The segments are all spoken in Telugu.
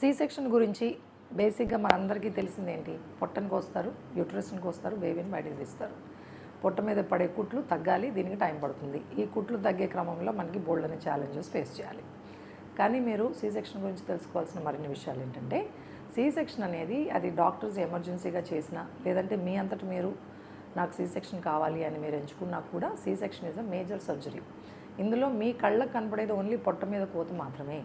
సి సెక్షన్ గురించి బేసిక్గా మనందరికీ తెలిసింది ఏంటి పొట్టనికి వస్తారు యూట్రస్కి వస్తారు బేబీని బయటకు తీస్తారు. పొట్ట మీద పడే కుట్లు తగ్గాలి దీనికి టైం పడుతుంది. ఈ కుట్లు తగ్గే క్రమంలో మనకి బోల్డ్ అనే ఛాలెంజెస్ ఫేస్ చేయాలి. కానీ మీరు సి సెక్షన్ గురించి తెలుసుకోవాల్సిన మరిన్ని విషయాలు ఏంటంటే సి సెక్షన్ అనేది అది డాక్టర్స్ ఎమర్జెన్సీగా చేసిన లేదంటే మీ అంతటి మీరు నాకు సి సెక్షన్ కావాలి అని మీరు ఎంచుకున్నా కూడా C section is a major surgery ఇందులో మీ కళ్ళకు కనపడేది ఓన్లీ పొట్ట మీద కోత మాత్రమే.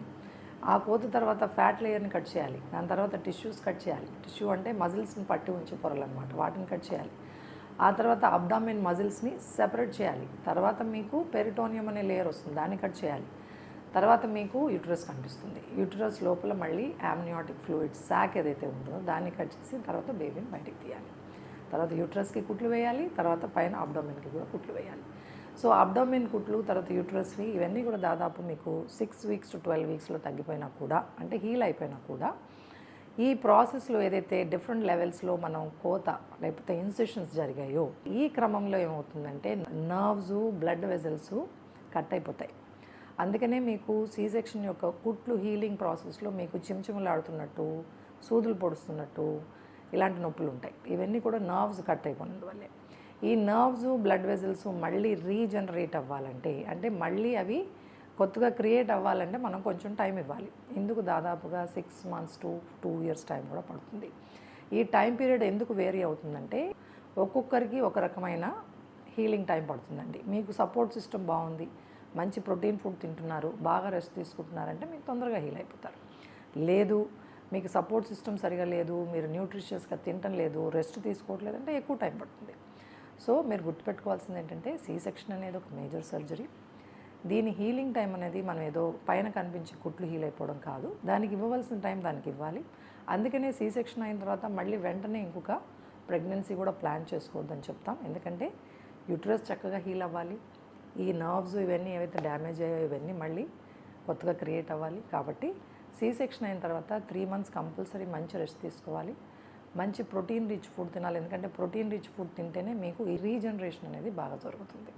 ఆ కోత తర్వాత ఫ్యాట్ లేయర్ని కట్ చేయాలి. దాని తర్వాత టిష్యూస్ కట్ చేయాలి. టిష్యూ అంటే మజిల్స్ని పట్టి ఉంచే పొరలు అనమాట వాటిని కట్ చేయాలి. ఆ తర్వాత అబ్డామిన్ మజిల్స్ని సెపరేట్ చేయాలి. తర్వాత మీకు పెరిటోనియం అనే లేయర్ వస్తుంది. దాన్ని కట్ చేయాలి. తర్వాత మీకు యూట్రస్ కనిపిస్తుంది. యూట్రస్ లోపల మళ్ళీ యామ్నియాటిక్ ఫ్లూయిడ్ శాక్ ఏదైతే ఉంటుందో దాన్ని కట్ చేసి తర్వాత బేబీని బయటికి తీయాలి. తర్వాత యూట్రస్కి కుట్లు వేయాలి. తర్వాత పైన అబ్డోమిన్కి కూడా కుట్లు వేయాలి. సో అబ్డామిన్ కుట్లు తర్వాత యూట్రస్వి ఇవన్నీ కూడా దాదాపు మీకు సిక్స్ వీక్స్ టు ట్వెల్వ్ వీక్స్లో తగ్గిపోయినా కూడా అంటే హీల్ అయిపోయినా కూడా ఈ ప్రాసెస్లో ఏదైతే డిఫరెంట్ లెవెల్స్లో మనం కోత లేకపోతే ఇన్సెషన్స్ జరిగాయో ఈ క్రమంలో ఏమవుతుందంటే నర్వ్స్ బ్లడ్ వెజల్స్ కట్ అయిపోతాయి. అందుకనే మీకు సీ సెక్షన్ యొక్క కుట్లు హీలింగ్ ప్రాసెస్లో మీకు చిమచిమలాడుతున్నట్టు సూదులు పొడుస్తున్నట్టు ఇలాంటి నొప్పులు ఉంటాయి. ఇవన్నీ కూడా నర్వ్స్ కట్ అయిపోయినందువల్లే ఈ నర్వ్స్ బ్లడ్ వెజల్స్ మళ్ళీ రీజనరేట్ అవ్వాలంటే అంటే మళ్ళీ అవి కొత్తగా క్రియేట్ అవ్వాలంటే మనం కొంచెం టైం ఇవ్వాలి. ఇందుకు దాదాపుగా six months to two years time కూడా పడుతుంది. ఈ టైం పీరియడ్ ఎందుకు వేరీ అవుతుందంటే ఒక్కొక్కరికి ఒక రకమైన హీలింగ్ టైం పడుతుందండి. మీకు సపోర్ట్ సిస్టమ్ బాగుంది మంచి ప్రోటీన్ ఫుడ్ తింటున్నారు బాగా రెస్ట్ తీసుకుంటున్నారంటే మీకు తొందరగా హీల్ అయిపోతారు. లేదు మీకు సపోర్ట్ సిస్టమ్ సరిగా లేదు మీరు న్యూట్రిషియస్గా తినటం లేదు రెస్ట్ తీసుకోవట్లేదు అంటే ఎక్కువ టైం పడుతుంది. సో మీరు గుర్తుపెట్టుకోవాల్సింది ఏంటంటే సీ సెక్షన్ అనేది ఒక మేజర్ సర్జరీ దీని హీలింగ్ టైం అనేది మనం ఏదో పైన కనిపించే కుట్లు హీల్ అయిపోవడం కాదు. దానికి ఇవ్వవలసిన టైం దానికి ఇవ్వాలి. అందుకనే సీ సెక్షన్ అయిన తర్వాత మళ్ళీ వెంటనే ఇంకొక ప్రెగ్నెన్సీ కూడా ప్లాన్ చేసుకోవద్దని చెప్తాం. ఎందుకంటే యూట్రస్ చక్కగా హీల్ అవ్వాలి. ఈ నర్వ్స్ ఇవన్నీ ఏవైతే డ్యామేజ్ అయ్యాయో ఇవన్నీ మళ్ళీ కొత్తగా క్రియేట్ అవ్వాలి. కాబట్టి సీ సెక్షన్ అయిన తర్వాత త్రీ మంత్స్ కంపల్సరీ మంచి రెస్ట్ తీసుకోవాలి. మంచి ప్రోటీన్ రిచ్ ఫుడ్ తినాలి. ఎందుకంటే ప్రోటీన్ రిచ్ ఫుడ్ తింటేనే మీకు ఈ రీజనరేషన్ అనేది బాగా జరుగుతుంది.